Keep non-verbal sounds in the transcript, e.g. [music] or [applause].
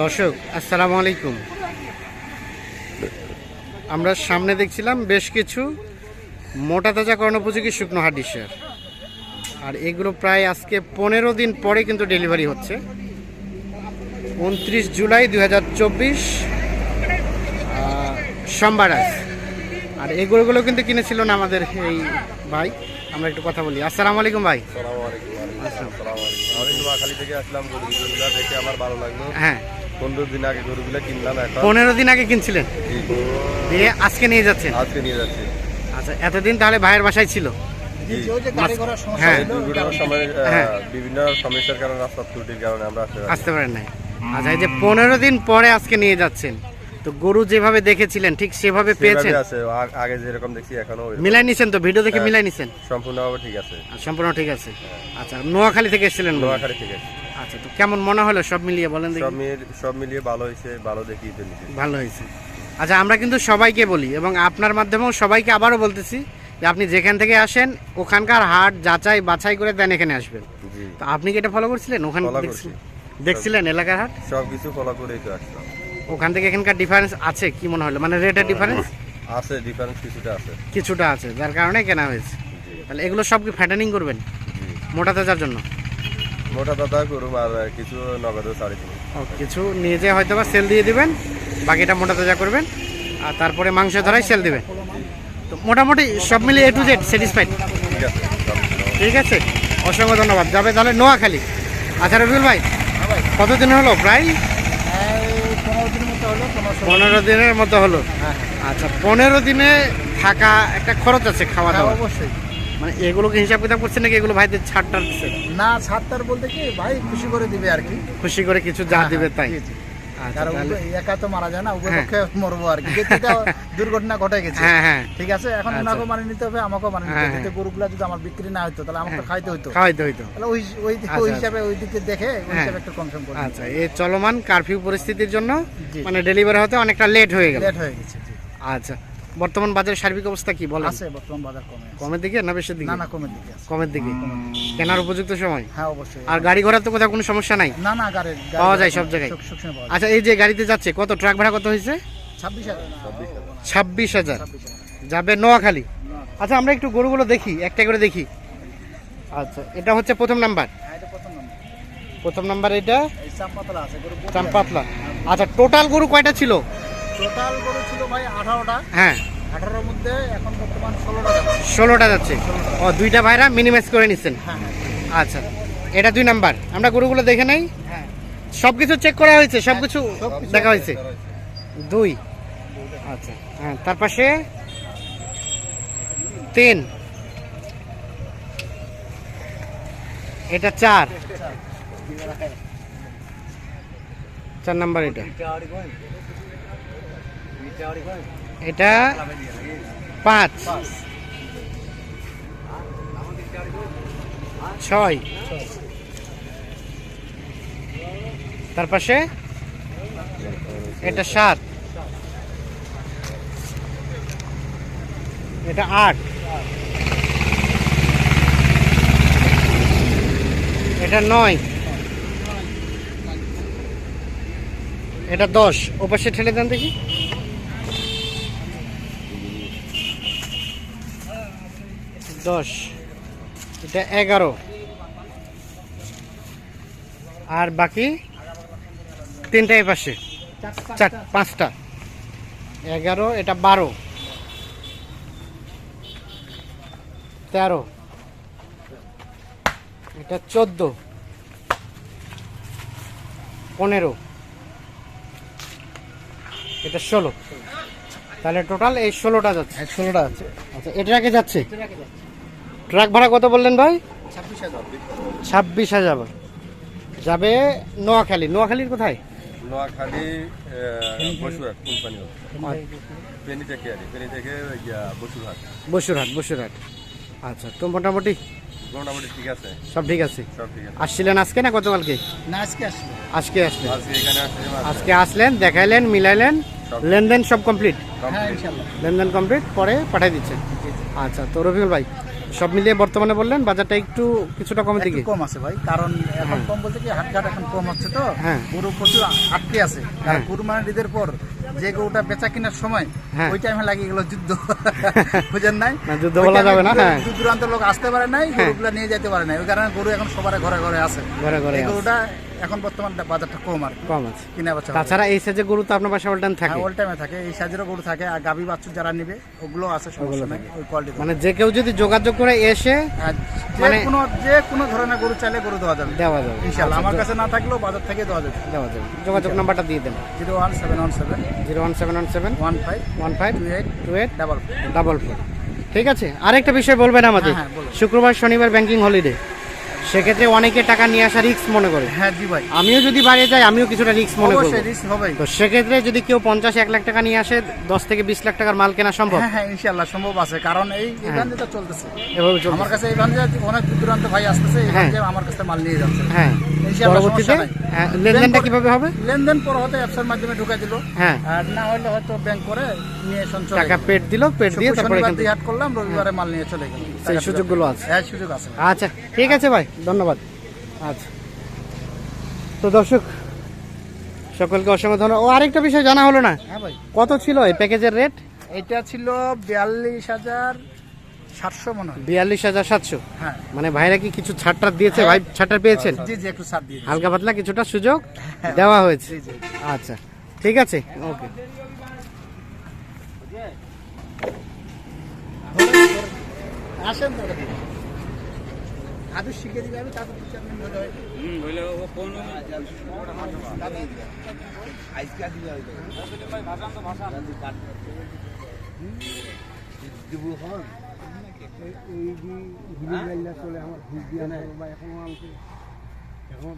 দর্শক আসসালামু আলাইকুম। আমরা সামনে দেখছিলাম বেশ কিছু মোটা তাজা কর্ণোপযোগী শুকনো হাড্ডি শেয়ার। আর এগুলো প্রায় আজকে পনেরো দিন পরে কিন্তু ডেলিভারি হচ্ছে। উনত্রিশ জুলাই দুই হাজার চব্বিশ সোমবার আজ। আর এগুলোগুলো কিন্তু কিনেছিল না আমাদের এই ভাই। আমরা একটু কথা বলি। আসসালামু আলাইকুম ভাই। আমি নোয়াখালী থেকে আসলাম দেখে আমার ভালো লাগল। হ্যাঁ। পনেরো দিন আগে গরুগুলো কিনলাম এখন। পনেরো দিন আগে কিনছিলেন? দিয়ে আজকে নিয়ে যাচ্ছেন? আজকে নিয়ে যাচ্ছি। আচ্ছা এতদিন তাহলে ভাইয়ের বাসায় ছিল? হ্যাঁ। হ্যাঁ। বিভিন্ন সমস্যার কারণে রাস্তা ত্রুটির কারণে আমরা আসতে পারেন নাই। আচ্ছা এই যে পনেরো দিন পরে আজকে নিয়ে যাচ্ছেন তো গরু যেভাবে দেখেছিলেন ঠিক সেভাবে পেয়েছেন? আছে। আগে যেরকম দেখছি এখনও মিলাই নিছেন তো? ভিডিও দেখে হ্যাঁ। মিলাই নিছেন? সম্পূর্ণভাবে ঠিক আছে। সম্পূর্ণ ঠিক আছে। আচ্ছা নোয়াখালী থেকে এসেছিলেন নোয়াখালী থেকে আচ্ছা তো কেমন মনে হলো সব মিলিয়ে বলেন দেখি। সব মিলিয়ে সব মিলিয়ে ভালো হয়েছে ভালো দেখি ভালো হয়েছে। আচ্ছা আমরা কিন্তু সবাইকে বলি এবং আপনার মাধ্যমেও সবাইকে আবারও বলতেছি যে আপনি যেখান থেকে আসেন ওখানকার হাট যাচাই বাছাই করে দেন এখানে আসবেন। তো আপনি কি এটা ফলো করছিলেন? ওখানে দেখছিলেন এলাকার হাট? সব কিছু ফলো করেই তো আসলাম। ওখান থেকে এখানকার ডিফারেন্স আছে? কি মনে হলো? মানে রেটের ডিফারেন্স আছে ডিফারেন্স কিছুটা আছে। কিছুটা আছে যার কারণে কেনা হয়েছে। তাহলে এগুলো সব কি ফ্যাটানিং করবেন? মোটা তাজার জন্য? মোটা দাদা করুম আর কিছু নগদ দিব। ও, কিছু নিয়ে যেয়ে হয়তো বা সেল দিয়ে দিবেন বাকিটা মোটা তাজা করবেন আর তারপরে মাংস ধরাই সেল দিবেন। তো মোটামুটি সব মিলিয়ে এ টু জেড স্যাটিসফাইড ঠিক আছে ঠিক আছে অসংখ্য ধন্যবাদ। যাবে তাহলে নোয়াখালী। আচ্ছা রবিউল ভাই কতদিন হলো? প্রায়? পনেরো দিনের মতো হলো। আচ্ছা পনেরো দিনে থাকা একটা খরচ আছে খাওয়া দাওয়া অবশ্যই। মানে এগুলোকে হিসাব কিতাব করছেন নাকি এগুলো ভাইদের ছাড়টা দিচ্ছে না ছাড়তার বলতে কি ভাই খুশি করে দিবে আর কি খুশি করে কিছু যা দিবে তাই। আচ্ছা একা তো মারা যায় না হ্যাঁ। মরবো আর কি [laughs] দুর্ঘটনা ঘটে গেছে হ্যাঁ হ্যাঁ ঠিক আছে এখন আচ্ছা। ওনাকেও মানে নিতে হবে আমাকেও মানে নিতে হ্যাঁ, হবে হ্যাঁ। গরুগুলা যদি আমার বিক্রি না হতো তাহলে আমাকে হ্যাঁ। খাইতে হতো তাহলে ওই ওই আচ্ছা, ওই আচ্ছা। হিসাবে ওই দিকে দেখে ওই হ্যাঁ। হিসাবে একটু কম করে আচ্ছা এই চলমান কারফিউ পরিস্থিতির জন্য মানে ডেলিভারি হতে অনেকটা লেট হয়ে গেল লেট হয়ে গেছে আচ্ছা বর্তমান বাজারের সার্বিক অবস্থা কি বলেন? আছে বর্তমান বাজার কমে। কমের দিকে না বেশির দিকে? না না কমের দিকে আছে। কমের দিকে। কেনার উপযুক্ত সময়? হ্যাঁ অবশ্যই। আর গাড়ি ঘোড়ার তো কোথাও কোনো সমস্যা নাই? না না গাড়ি পাওয়া যায় সব জায়গায়? আচ্ছা এই যে গাড়িতে যাচ্ছে কত? ট্রাক ভাড়া কত হয়েছে? ছাব্বিশ হাজার। ছাব্বিশ হাজার। যাবে নোয়াখালী? আচ্ছা আমরা একটু গরুগুলো দেখি একটা করে দেখি। আচ্ছা এটা হচ্ছে প্রথম নাম্বার। হ্যাঁ, এটা প্রথম নম্বর। প্রথম নাম্বার এটা? এই চাপ পাতলা আছে গরু বডি চাম আছে। পাতলা আচ্ছা টোটাল গরু কয়টা ছিল? টোটাল গরু ছিল ভাই আঠারোটা। হ্যাঁ। আঠারোর মধ্যে এখন বর্তমান ষোলোটা যাচ্ছে। ষোলোটা যাচ্ছে। ও দুইটা ভাইরা মিনিমাইজ করে নিচ্ছেন। হ্যাঁ আচ্ছা এটা দুই নাম্বার আমরা গরুগুলো দেখে নেই। হ্যাঁ। সব কিছু চেক করা হয়েছে সব কিছু দেখা হয়েছে। দুই। আচ্ছা হ্যাঁ তার পাশে তিন। এটা চার। চার। নাম্বার এটা। এটা পাঁচ। ছয়। তার পাশে? এটা সাত। এটা আট। এটা নয়। এটা দশ। ওপাশে ঠেলে দেন দেখি। দশ। এটা এগারো। আর বাকি তিনটা পাশে। চার পাঁচটা। এগারো এটা বারো। তেরো। এটা চোদ্দ। পনেরো। এটা ষোলো। তাহলে টোটাল এই ষোলোটা যাচ্ছে। ষোলোটা আছে। আচ্ছা এটা আগে যাচ্ছে? ট্রাক ভাড়া কত বললেন ভাই? ছাব্বিশ হাজার। যাবে নোয়াখালী। নোয়াখালীর কোথায়? নোয়াখালী বসুরহাট কোম্পানি পেনি থেকে আর পেনি থেকে বসুরহাট। বসুরহাট বসুরহাট। আচ্ছা তো মোটামুটি মোটামুটি ঠিক আছে। সব ঠিক আছে? সব ঠিক আছে। আসছিলেন আজকে না গতকালকে? না আজকে আসলো আজকে আসলেন। আজকে আসলেন দেখাইলেন মিলাইলেন। লেনদেন সব কমপ্লিট হ্যাঁ লেনদেন কমপ্লিট পরে পাঠিয়ে দিচ্ছেন। আচ্ছা তো রফিকুল ভাই সব মিলিয়ে বর্তমানে বললেন বাজারটা একটু কিছুটা একটু দিকে কম আছে ভাই কারণ এখন কম বলতে কি হাটঘাট এখন কম হচ্ছে তো হ্যাঁ। গরু প্রচুর আটকে আছে আর হ্যাঁ। কুরবানি ঈদের পর যে গরুটা বেচা কেনার সময় হ্যাঁ। ওই টাইমে লাগিয়ে গেল যুদ্ধ [laughs] বুঝেন নাই যুদ্ধ বলা যাবে না, দূর- হ্যাঁ। দূর দূরান্ত লোক আসতে পারে নাই হ্যাঁ। গরুগুলা নিয়ে যেতে পারে নাই ওই কারণে গরু এখন সবার ঘরে ঘরে আছে ঘরে ঘরে। গরুটা এখন বর্তমান বাজারটা কম আর কম আছে। কিনা বেচা হয়। তাছাড়া এই সাইজে গরু তো আপনার বাসা অল্টান থাকে। হ্যাঁ অল টাইমে থাকে। এই সাইজেরও গরু থাকে আর গাভী বাচ্চু যারা নিবে ওগুলো আছে সমস্যা নাই ওই কোয়ালিটি মানে যে কেউ যদি যোগাযোগ করে এসে আর মানে- কোনো যে কোনো ধরনের গরু চাইলে গরু দেওয়া যাবে। দেওয়া যাবে। ইনশাল্লাহ আমার কাছে না থাকলেও বাজার থেকে দেওয়া যাবে। দেওয়া যাবে। যোগাযোগ নাম্বারটা দিয়ে দেন। Zero one seven one seven zero one seven one seven one five one five two eight two eight double double four. ঠিক আছে? আরেকটা বিষয় বলবেন আমাদের। হ্যাঁ, হ্যাঁ। শুক্রবার শনিবার ব্যাংকিং হলিডে সেক্ষেত্রে অনেকে টাকা নিয়ে আসা রিস্ক মনে করে। হ্যাঁ জি ভাই। আমিও যদি বাইরে যাই আমিও কিছুটা রিস্ক মনে অবশ্যই রিস্ক হবেই। তো সেক্ষেত্রে যদি কেউ পঞ্চাশ এক লাখ টাকা নিয়ে আসে দশ থেকে বিশ লাখ টাকার মাল কেনা সম্ভব? হ্যাঁ হ্যাঁ ইনশাল্লাহ সম্ভব আছে। কারণ এই যেটা চলতেছে। এভাবে চলবে আমার কাছে ইভেন্ট অনেক দূর দূরান্ত ভাই আসতেছে এই হ্যাঁ। আমার কাছে মাল নিয়ে যাচ্ছে। হ্যাঁ। পরবর্তীতে? হ্যাঁ, লেনদেনটা কীভাবে হবে? লেনদেন পর হতে অ্যাপসের মাধ্যমে ঢুকে দিল। হ্যাঁ। আর না হলে হয়তো ব্যাংক করে নিয়ে সঞ্চয় টাকা পেট দিল পেট দিয়ে তারপরে এখান থেকে- হাট করলাম রবিবারে মাল নিয়ে চলে গেল। সেই সুযোগগুলো আছে। হ্যাঁ সুযোগ আছে। আচ্ছা ঠিক আছে ভাই। ধন্যবাদ। আচ্ছা। তো দর্শক সকলকে অসংখ্য ধন্যবাদ। ও আরেকটা বিষয় জানা হলো না? হ্যাঁ ভাই। কত ছিল এই প্যাকেজের রেট? এটা ছিল বিয়াল্লিশ হাজার সাতশো মনে হয়। বিয়াল্লিশ হাজার সাতশো? হ্যাঁ। মানে ভাইরা কি কিছু ছাড়টার দিয়েছে? ভাই ছাড়টার পেয়েছেন? জি জি একটু ছাড় দিয়ে। হালকা পাতলা কিছুটা সুযোগ দেওয়া হয়েছে। আচ্ছা ঠিক আছে। ওকে। আসেন আদর্শ শিখে দিবে আমি তারপর চেয়ারম্যান হতে হয়। হুম হইলে কোন আজকে দিবে এই যে চলে আমার ঘুষ নাই বা এখন আমাকে এখন